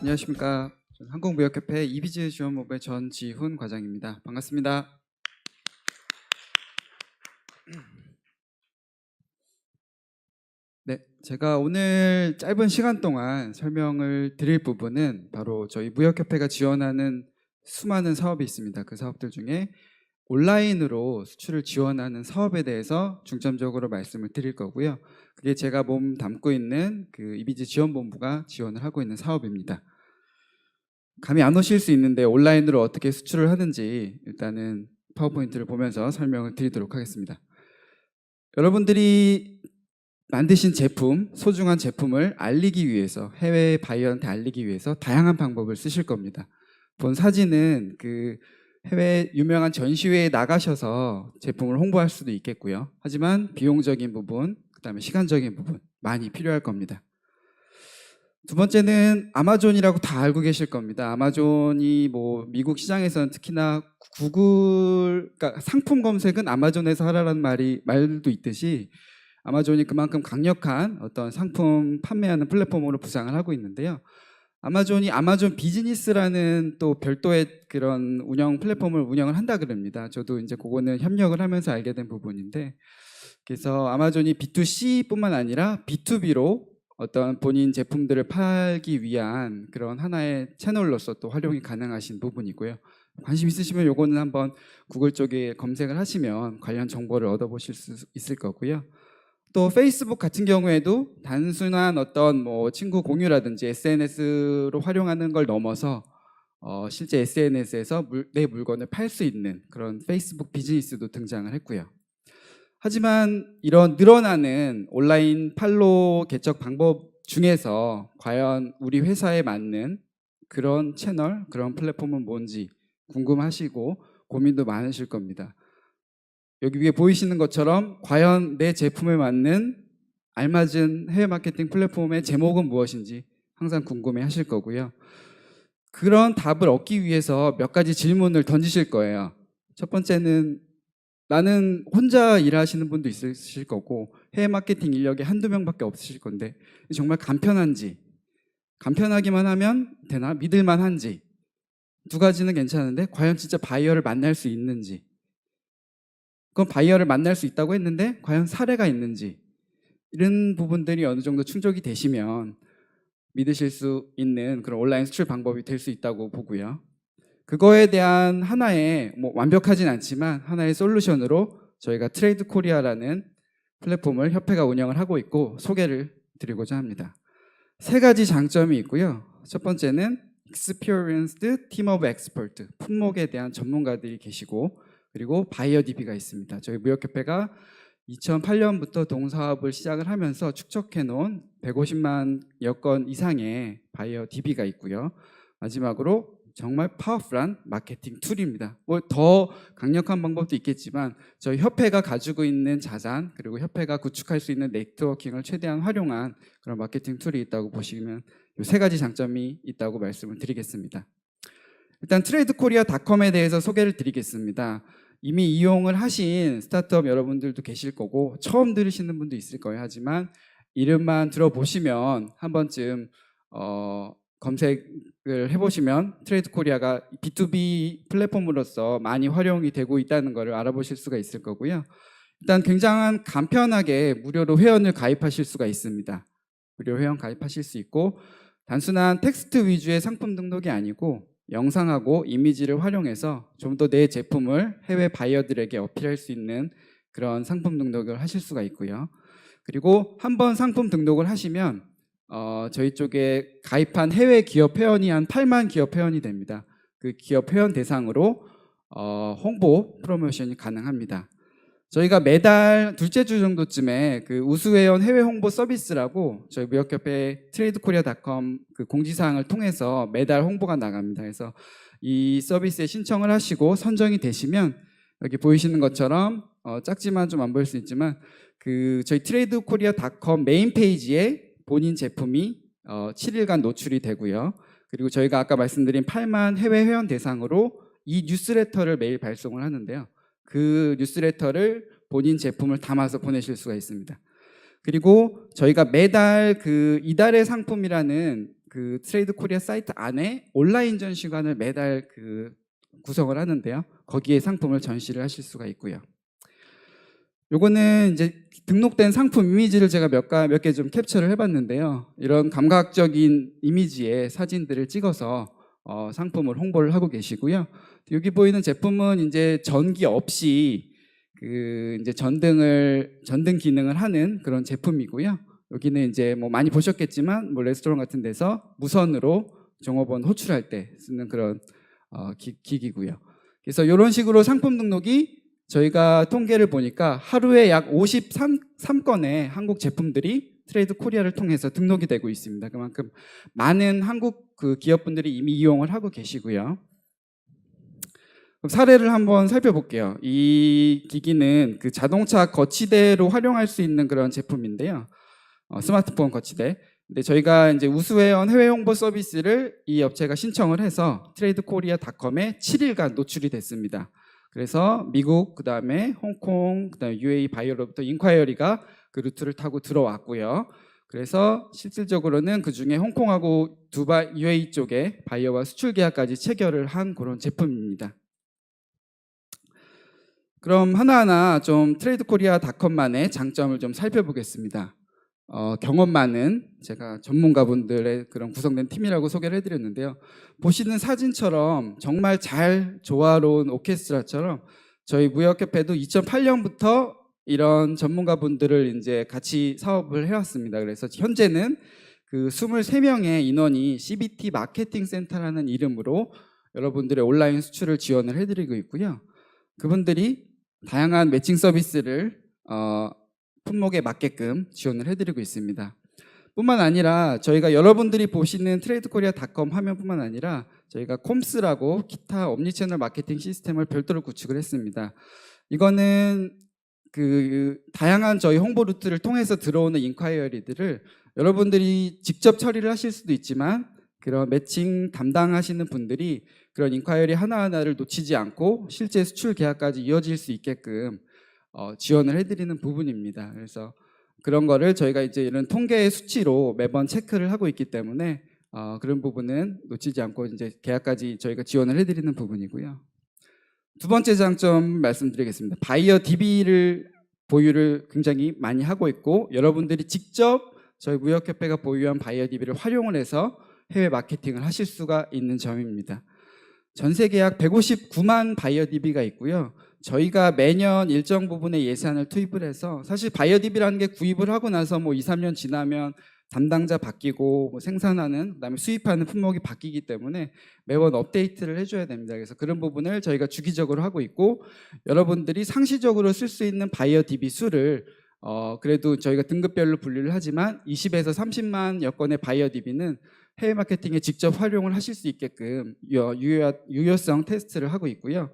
안녕하십니까. 한국무역협회 이비즈 지원본부의 전지훈 과장입니다. 반갑습니다. 네, 제가 오늘 짧은 시간 동안 설명을 드릴 부분은 바로 저희 무역협회가 지원하는 수많은 사업이 있습니다. 그 사업들 중에 온라인으로 수출을 지원하는 사업에 대해서 중점적으로 말씀을 드릴 거고요. 그게 제가 몸 담고 있는 그 이비즈 지원본부가 지원을 하고 있는 사업입니다. 감이 안 오실 수 있는데 온라인으로 어떻게 수출을 하는지 일단은 파워포인트를 보면서 설명을 드리도록 하겠습니다. 여러분들이 만드신 제품, 소중한 제품을 알리기 위해서 해외 바이어한테 알리기 위해서 다양한 방법을 쓰실 겁니다. 본 사진은 그 해외 유명한 전시회에 나가셔서 제품을 홍보할 수도 있겠고요. 하지만 비용적인 부분, 그다음에 시간적인 부분 많이 필요할 겁니다. 두 번째는 아마존이라고 다 알고 계실 겁니다. 아마존이 뭐 미국 시장에서는 특히나 구글 그러니까 상품 검색은 아마존에서 하라는 말이 말도 있듯이 아마존이 그만큼 강력한 어떤 상품 판매하는 플랫폼으로 부상을 하고 있는데요. 아마존이 아마존 비즈니스라는 또 별도의 그런 운영 플랫폼을 운영을 한다 그럽니다. 저도 이제 그거는 협력을 하면서 알게 된 부분인데 그래서 아마존이 B2C뿐만 아니라 B2B로 어떤 본인 제품들을 팔기 위한 그런 하나의 채널로서 또 활용이 가능하신 부분이고요. 관심 있으시면 요거는 한번 구글 쪽에 검색을 하시면 관련 정보를 얻어보실 수 있을 거고요. 또 페이스북 같은 경우에도 단순한 어떤 뭐 친구 공유라든지 SNS로 활용하는 걸 넘어서 어 실제 SNS에서 물, 내 물건을 팔 수 있는 그런 페이스북 비즈니스도 등장을 했고요. 하지만 이런 늘어나는 온라인 팔로 개척 방법 중에서 과연 우리 회사에 맞는 그런 채널, 그런 플랫폼은 뭔지 궁금하시고 고민도 많으실 겁니다. 여기 위에 보이시는 것처럼 과연 내 제품에 맞는 알맞은 해외 마케팅 플랫폼의 제목은 무엇인지 항상 궁금해 하실 거고요. 그런 답을 얻기 위해서 몇 가지 질문을 던지실 거예요. 첫 번째는 나는 혼자 일하시는 분도 있으실 거고 해외 마케팅 인력이 한두 명밖에 없으실 건데 정말 간편한지 간편하기만 하면 되나? 믿을만 한지 두 가지는 괜찮은데 과연 진짜 바이어를 만날 수 있는지. 그건 바이어를 만날 수 있다고 했는데 과연 사례가 있는지. 이런 부분들이 어느 정도 충족이 되시면 믿으실 수 있는 그런 온라인 수출 방법이 될 수 있다고 보고요. 그거에 대한 하나의 뭐 완벽하진 않지만 하나의 솔루션으로 저희가 트레이드 코리아라는 플랫폼을 협회가 운영을 하고 있고 소개를 드리고자 합니다. 세 가지 장점이 있고요. 첫 번째는 experienced team of expert 품목에 대한 전문가들이 계시고 그리고 바이어 DB가 있습니다. 저희 무역협회가 2008년부터 동사업을 시작을 하면서 축적해 놓은 150만 여건 이상의 바이어 DB가 있고요. 마지막으로 정말 파워풀한 마케팅 툴입니다. 뭐 더 강력한 방법도 있겠지만 저희 협회가 가지고 있는 자산 그리고 협회가 구축할 수 있는 네트워킹을 최대한 활용한 그런 마케팅 툴이 있다고 보시면 이세 가지 장점이 있다고 말씀을 드리겠습니다. 일단 트레이드 코리아닷컴에 대해서 소개를 드리겠습니다. 이미 이용을 하신 스타트업 여러분들도 계실 거고 처음 들으시는 분도 있을 거예요. 하지만 이름만 들어보시면 한 번쯤 어, 검색을 해보시면 트레이드 코리아가 B2B 플랫폼으로서 많이 활용이 되고 있다는 것을 알아보실 수가 있을 거고요. 일단 굉장한 간편하게 무료로 회원을 가입하실 수가 있습니다. 무료 회원 가입하실 수 있고 단순한 텍스트 위주의 상품 등록이 아니고 영상하고 이미지를 활용해서 좀 더 내 제품을 해외 바이어들에게 어필할 수 있는 그런 상품 등록을 하실 수가 있고요. 그리고 한번 상품 등록을 하시면 어, 저희 쪽에 가입한 해외 기업 회원이 한 8만 기업 회원이 됩니다. 그 기업 회원 대상으로 어, 홍보 프로모션이 가능합니다. 저희가 매달 둘째 주 정도쯤에 그 우수회원 해외 홍보 서비스라고 저희 무역협회 트레이드코리아닷컴 그 공지사항을 통해서 매달 홍보가 나갑니다. 그래서 이 서비스에 신청을 하시고 선정이 되시면 여기 보이시는 것처럼 어, 작지만 좀 안 보일 수 있지만 그 저희 트레이드코리아닷컴 메인 페이지에 본인 제품이 어, 7일간 노출이 되고요. 그리고 저희가 아까 말씀드린 8만 해외 회원 대상으로 이 뉴스레터를 매일 발송을 하는데요. 그 뉴스레터를 본인 제품을 담아서 보내실 수가 있습니다. 그리고 저희가 매달 그 이달의 상품이라는 그 트레이드 코리아 사이트 안에 온라인 전시관을 매달 그 구성을 하는데요. 거기에 상품을 전시를 하실 수가 있고요. 요거는 이제 등록된 상품 이미지를 제가 몇 개 좀 캡처를 해봤는데요. 이런 감각적인 이미지의 사진들을 찍어서 어, 상품을 홍보를 하고 계시고요. 여기 보이는 제품은 이제 전기 없이 그 이제 전등을 전등 기능을 하는 그런 제품이고요. 여기는 이제 뭐 많이 보셨겠지만 뭐 레스토랑 같은 데서 무선으로 종업원 호출할 때 쓰는 그런 어, 기, 기기고요. 그래서 이런 식으로 상품 등록이 저희가 통계를 보니까 하루에 약 53건의 한국 제품들이 트레이드 코리아를 통해서 등록이 되고 있습니다. 그만큼 많은 한국 그 기업분들이 이미 이용을 하고 계시고요. 사례를 한번 살펴볼게요. 이 기기는 그 자동차 거치대로 활용할 수 있는 그런 제품인데요. 어, 스마트폰 거치대. 근데 저희가 이제 우수회원 해외 홍보 서비스를 이 업체가 신청을 해서 트레이드 코리아닷컴에 7일간 노출이 됐습니다. 그래서 미국, 그 다음에 홍콩, 그 다음에 UAE 바이오로부터 인콰이어리가 그 루트를 타고 들어왔고요. 그래서 실질적으로는 그 중에 홍콩하고 두바이, UAE 쪽에 바이어와 수출 계약까지 체결을 한 그런 제품입니다. 그럼 하나하나 좀 트레이드 코리아 닷컴만의 장점을 좀 살펴보겠습니다. 어, 경험 많은 제가 전문가분들의 그런 구성된 팀이라고 소개를 해드렸는데요. 보시는 사진처럼 정말 잘 조화로운 오케스트라처럼 저희 무역협회도 2008년부터 이런 전문가분들을 이제 같이 사업을 해왔습니다. 그래서 현재는 그 23명의 인원이 CBT 마케팅 센터라는 이름으로 여러분들의 온라인 수출을 지원을 해드리고 있고요. 그분들이 다양한 매칭 서비스를 어, 품목에 맞게끔 지원을 해드리고 있습니다. 뿐만 아니라 저희가 여러분들이 보시는 트레이드코리아닷컴 화면뿐만 아니라 저희가 콤스라고 기타 엄니채널 마케팅 시스템을 별도로 구축을 했습니다. 이거는 그 다양한 저희 홍보 루트를 통해서 들어오는 인콰이어리들을 여러분들이 직접 처리를 하실 수도 있지만 그런 매칭 담당하시는 분들이 그런 인콰이어리 하나하나를 놓치지 않고 실제 수출 계약까지 이어질 수 있게끔 어, 지원을 해드리는 부분입니다. 그래서 그런 거를 저희가 이제 이런 통계의 수치로 매번 체크를 하고 있기 때문에 어, 그런 부분은 놓치지 않고 이제 계약까지 저희가 지원을 해드리는 부분이고요. 두 번째 장점 말씀드리겠습니다. 바이어 DB를 보유를 굉장히 많이 하고 있고 여러분들이 직접 저희 무역협회가 보유한 바이어 DB를 활용을 해서 해외 마케팅을 하실 수가 있는 점입니다. 전 세 계 약 159만 바이어 DB가 있고요. 저희가 매년 일정 부분의 예산을 투입을 해서 사실 바이어 DB라는 게 구입을 하고 나서 뭐 2, 3년 지나면 담당자 바뀌고 뭐 생산하는 그다음에 수입하는 품목이 바뀌기 때문에 매번 업데이트를 해줘야 됩니다. 그래서 그런 부분을 저희가 주기적으로 하고 있고 여러분들이 상시적으로 쓸 수 있는 DB 수를 어 그래도 저희가 등급별로 분류를 하지만 20에서 30만 여건의 바이어 DB는 해외 마케팅에 직접 활용을 하실 수 있게끔 유효, 유효성 테스트를 하고 있고요.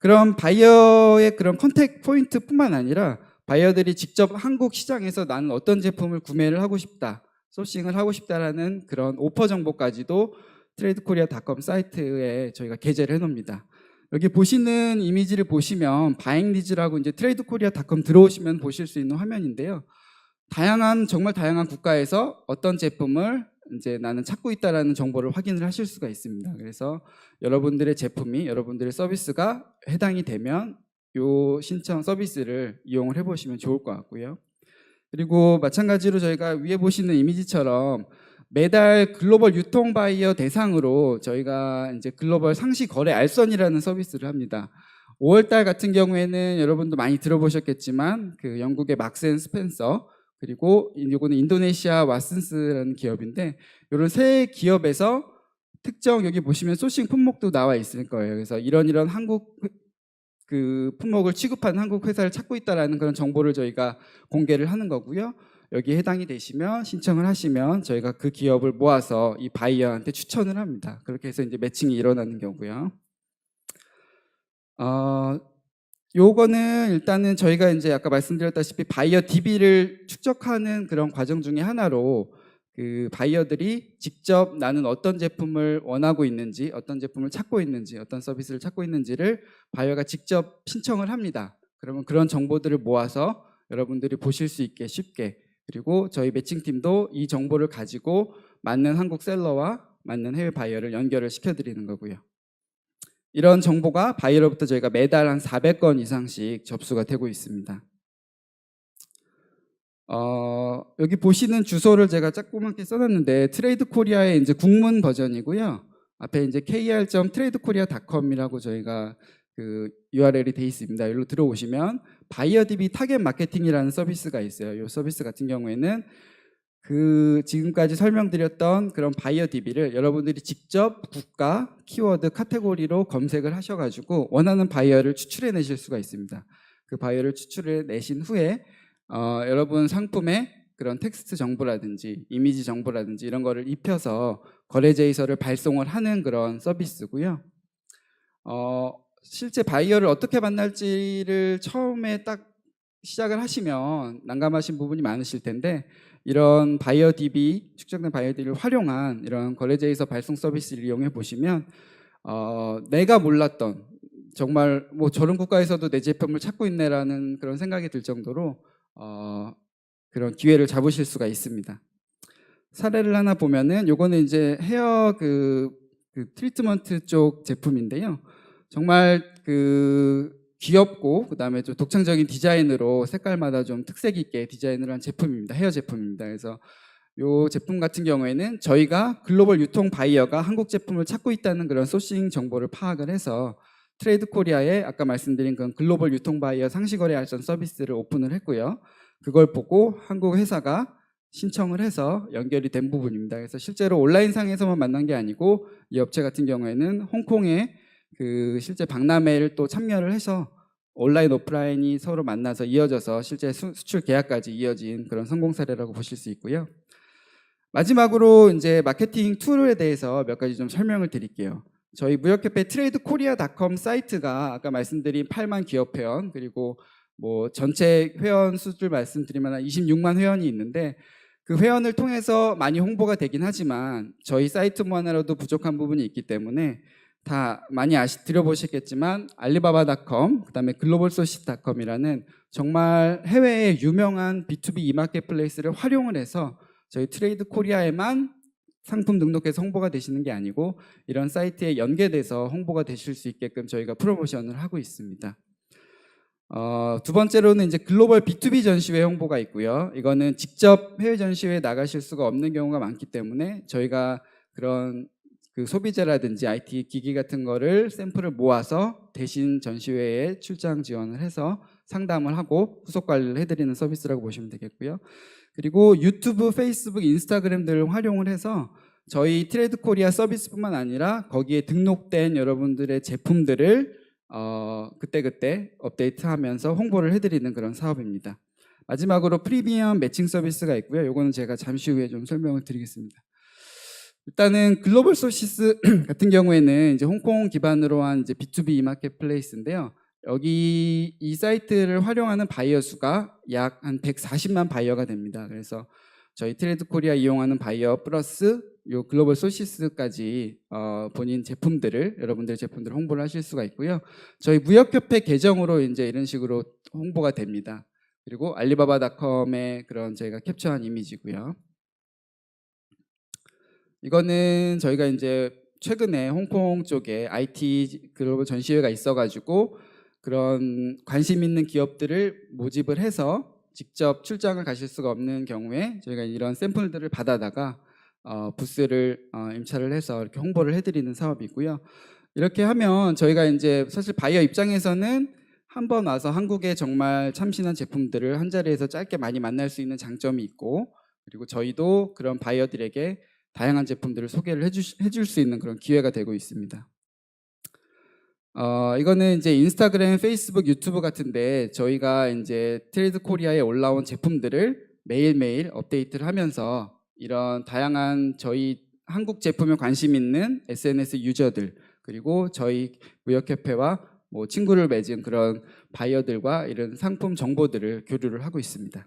그럼 바이어의 그런 컨택 포인트뿐만 아니라 바이어들이 직접 한국 시장에서 나는 어떤 제품을 구매를 하고 싶다, 소싱을 하고 싶다라는 그런 오퍼 정보까지도 트레이드코리아닷컴 사이트에 저희가 게재를 해놓습니다. 여기 보시는 이미지를 보시면 바잉 리즈라고 이제 트레이드코리아닷컴 들어오시면 보실 수 있는 화면인데요. 다양한 정말 다양한 국가에서 어떤 제품을 이제 나는 찾고 있다라는 정보를 확인을 하실 수가 있습니다. 그래서 여러분들의 제품이 여러분들의 서비스가 해당이 되면 요 신청 서비스를 이용을 해보시면 좋을 것 같고요. 그리고 마찬가지로 저희가 위에 보시는 이미지처럼 매달 글로벌 유통 바이어 대상으로 저희가 이제 글로벌 상시 거래 알선이라는 서비스를 합니다. 5월달 같은 경우에는 여러분도 많이 들어보셨겠지만 그 영국의 막센 스펜서 그리고 이거는 인도네시아 왓슨스라는 기업인데 이런 세 기업에서 특정 여기 보시면 소싱 품목도 나와 있을 거예요. 그래서 이런 이런 한국 그 품목을 취급하는 한국 회사를 찾고 있다라는 그런 정보를 저희가 공개를 하는 거고요. 여기 해당이 되시면 신청을 하시면 저희가 그 기업을 모아서 이 바이어한테 추천을 합니다. 그렇게 해서 이제 매칭이 일어나는 경우고요. 어, 요거는 일단은 저희가 이제 아까 말씀드렸다시피 바이어 DB를 축적하는 그런 과정 중에 하나로 그 바이어들이 직접 나는 어떤 제품을 원하고 있는지, 어떤 제품을 찾고 있는지, 어떤 서비스를 찾고 있는지를 바이어가 직접 신청을 합니다. 그러면 그런 정보들을 모아서 여러분들이 보실 수 있게 쉽게 그리고 저희 매칭팀도 이 정보를 가지고 맞는 한국 셀러와 맞는 해외 바이어를 연결을 시켜드리는 거고요. 이런 정보가 바이어로부터 저희가 매달 한 400건 이상씩 접수가 되고 있습니다. 어, 여기 보시는 주소를 제가 조그맣게 써놨는데 트레이드 코리아의 이제 국문 버전이고요. 앞에 이제 kr.tradekorea.com이라고 저희가 그 URL이 돼 있습니다. 여기로 들어오시면 바이어 DB 타겟 마케팅이라는 서비스가 있어요. 이 서비스 같은 경우에는 그 지금까지 설명드렸던 그런 바이어 DB를 여러분들이 직접 국가, 키워드, 카테고리로 검색을 하셔가지고 원하는 바이어를 추출해 내실 수가 있습니다. 그 바이어를 추출해 내신 후에 어, 여러분 상품에 그런 텍스트 정보라든지 이미지 정보라든지 이런 거를 입혀서 거래 제의서를 발송을 하는 그런 서비스고요. 어, 실제 바이어를 어떻게 만날지를 처음에 딱 시작을 하시면 난감하신 부분이 많으실 텐데 이런 바이어 DB 축적된 바이어 DB를 활용한 이런 거래 제의서 발송 서비스를 이용해 보시면 어, 내가 몰랐던 정말 뭐 저런 국가에서도 내 제품을 찾고 있네라는 그런 생각이 들 정도로 어, 그런 기회를 잡으실 수가 있습니다. 사례를 하나 보면은 요거는 이제 헤어 그, 그 트리트먼트 쪽 제품인데요. 정말 그 귀엽고 그다음에 좀 독창적인 디자인으로 색깔마다 좀 특색 있게 디자인을 한 제품입니다. 헤어 제품입니다. 그래서 요 제품 같은 경우에는 저희가 글로벌 유통 바이어가 한국 제품을 찾고 있다는 그런 소싱 정보를 파악을 해서 트레이드 코리아에 아까 말씀드린 그런 글로벌 유통 바이어 상시거래 알선 서비스를 오픈을 했고요. 그걸 보고 한국 회사가 신청을 해서 연결이 된 부분입니다. 그래서 실제로 온라인상에서만 만난 게 아니고 이 업체 같은 경우에는 홍콩에 그 실제 박람회를 또 참여를 해서 온라인 오프라인이 서로 만나서 이어져서 실제 수, 수출 계약까지 이어진 그런 성공 사례라고 보실 수 있고요. 마지막으로 이제 마케팅 툴에 대해서 몇 가지 좀 설명을 드릴게요. 저희 무역협회 트레이드코리아닷컴 사이트가 아까 말씀드린 8만 기업 회원 그리고 뭐 전체 회원 수를 말씀드리면 한 26만 회원이 있는데 그 회원을 통해서 많이 홍보가 되긴 하지만 저희 사이트만 하나로도 부족한 부분이 있기 때문에 다 많이 아시 들어보셨겠지만 알리바바닷컴 그다음에 글로벌소시닷컴이라는 정말 해외의 유명한 B2B 이마켓플레이스를 활용을 해서 저희 트레이드 코리아에만 상품 등록해서 홍보가 되시는 게 아니고 이런 사이트에 연계돼서 홍보가 되실 수 있게끔 저희가 프로모션을 하고 있습니다. 어, 두 번째로는 이제 글로벌 B2B 전시회 홍보가 있고요. 이거는 직접 해외 전시회에 나가실 수가 없는 경우가 많기 때문에 저희가 그런 그 소비자라든지 IT 기기 같은 거를 샘플을 모아서 대신 전시회에 출장 지원을 해서 상담을 하고 후속 관리를 해드리는 서비스라고 보시면 되겠고요. 그리고 유튜브, 페이스북, 인스타그램 등을 활용을 해서 저희 트레이드 코리아 서비스뿐만 아니라 거기에 등록된 여러분들의 제품들을 어, 그때그때 업데이트하면서 홍보를 해드리는 그런 사업입니다. 마지막으로 프리미엄 매칭 서비스가 있고요. 이거는 제가 잠시 후에 좀 설명을 드리겠습니다. 일단은 글로벌 소시스 같은 경우에는 이제 홍콩 기반으로 한 이제 B2B 마켓플레이스인데요. 여기 이 사이트를 활용하는 바이어 수가 약 한 140만 바이어가 됩니다. 그래서 저희 트레이드 코리아 이용하는 바이어 플러스 요 글로벌 소시스까지 어, 본인 제품들을 여러분들 제품들을 홍보를 하실 수가 있고요. 저희 무역협회 계정으로 이제 이런 식으로 홍보가 됩니다. 그리고 알리바바닷컴의 그런 저희가 캡처한 이미지고요. 이거는 저희가 이제 최근에 홍콩 쪽에 IT 글로벌 전시회가 있어가지고 그런 관심 있는 기업들을 모집을 해서 직접 출장을 가실 수가 없는 경우에 저희가 이런 샘플들을 받아다가 어, 부스를 어, 임차를 해서 이렇게 홍보를 해드리는 사업이고요. 이렇게 하면 저희가 이제 사실 바이어 입장에서는 한 번 와서 한국에 정말 참신한 제품들을 한 자리에서 짧게 많이 만날 수 있는 장점이 있고 그리고 저희도 그런 바이어들에게 다양한 제품들을 소개를 해줄 수 있는 그런 기회가 되고 있습니다. 어, 이거는 이제 인스타그램, 페이스북, 유튜브 같은데 저희가 이제 트레이드 코리아에 올라온 제품들을 매일매일 업데이트를 하면서 이런 다양한 저희 한국 제품에 관심 있는 SNS 유저들 그리고 저희 무역협회와 뭐 친구를 맺은 그런 바이어들과 이런 상품 정보들을 교류를 하고 있습니다.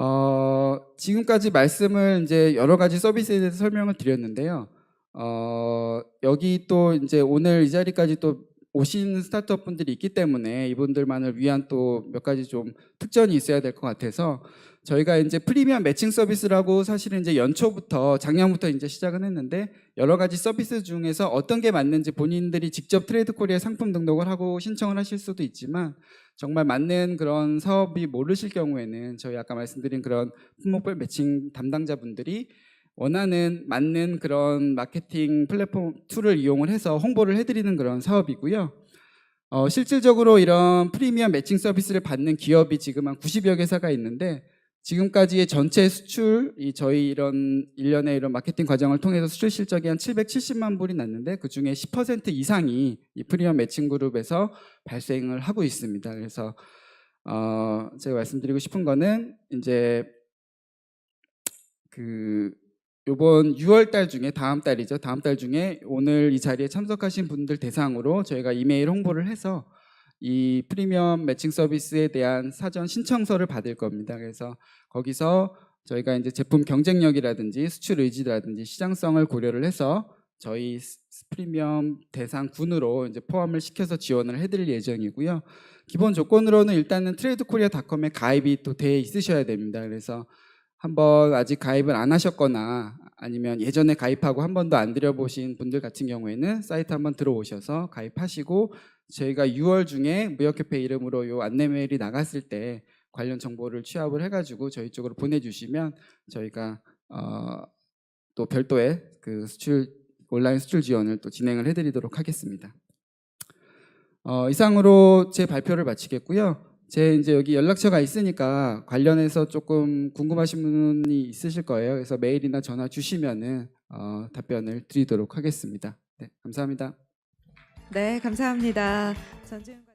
어, 지금까지 말씀을 이제 여러 가지 서비스에 대해서 설명을 드렸는데요. 어, 여기 또 이제 오늘 이 자리까지 또 오신 스타트업 분들이 있기 때문에 이분들만을 위한 또 몇 가지 좀 특전이 있어야 될 것 같아서 저희가 이제 프리미엄 매칭 서비스라고 사실은 이제 연초부터 작년부터 이제 시작은 했는데 여러 가지 서비스 중에서 어떤 게 맞는지 본인들이 직접 트레이드 코리아 상품 등록을 하고 신청을 하실 수도 있지만 정말 맞는 그런 사업이 모르실 경우에는 저희 아까 말씀드린 그런 품목별 매칭 담당자분들이 원하는 맞는 그런 마케팅 플랫폼 툴을 이용을 해서 홍보를 해드리는 그런 사업이고요. 어, 실질적으로 이런 프리미엄 매칭 서비스를 받는 기업이 지금 한 90여 개사가 있는데 지금까지의 전체 수출, 이 저희 이런 일련의 이런 마케팅 과정을 통해서 수출 실적이 한 770만 불이 났는데 그 중에 10% 이상이 이 프리미엄 매칭 그룹에서 발생을 하고 있습니다. 그래서 어, 제가 말씀드리고 싶은 거는 이제 그 요번 6월 달 중에 다음 달이죠. 다음 달 중에 오늘 이 자리에 참석하신 분들 대상으로 저희가 이메일 홍보를 해서 이 프리미엄 매칭 서비스에 대한 사전 신청서를 받을 겁니다. 그래서 거기서 저희가 이제 제품 경쟁력이라든지 수출 의지라든지 시장성을 고려를 해서 저희 스- 프리미엄 대상 군으로 이제 포함을 시켜서 지원을 해드릴 예정이고요. 기본 조건으로는 일단은 트레이드코리아닷컴에 가입이 또 돼 있으셔야 됩니다. 그래서 한번 아직 가입을 안 하셨거나 아니면 예전에 가입하고 한 번도 안 들여보신 분들 같은 경우에는 사이트 한번 들어오셔서 가입하시고 저희가 6월 중에 무역협회 이름으로 요 안내 메일이 나갔을 때 관련 정보를 취합을 해가지고 저희 쪽으로 보내주시면 저희가 어, 또 별도의 그 수출 온라인 수출 지원을 또 진행을 해드리도록 하겠습니다. 어, 이상으로 제 발표를 마치겠고요. 제 이제 여기 연락처가 있으니까 관련해서 조금 궁금하신 분이 있으실 거예요. 그래서 메일이나 전화 주시면은 어, 답변을 드리도록 하겠습니다. 네, 감사합니다. 네, 감사합니다. 전지훈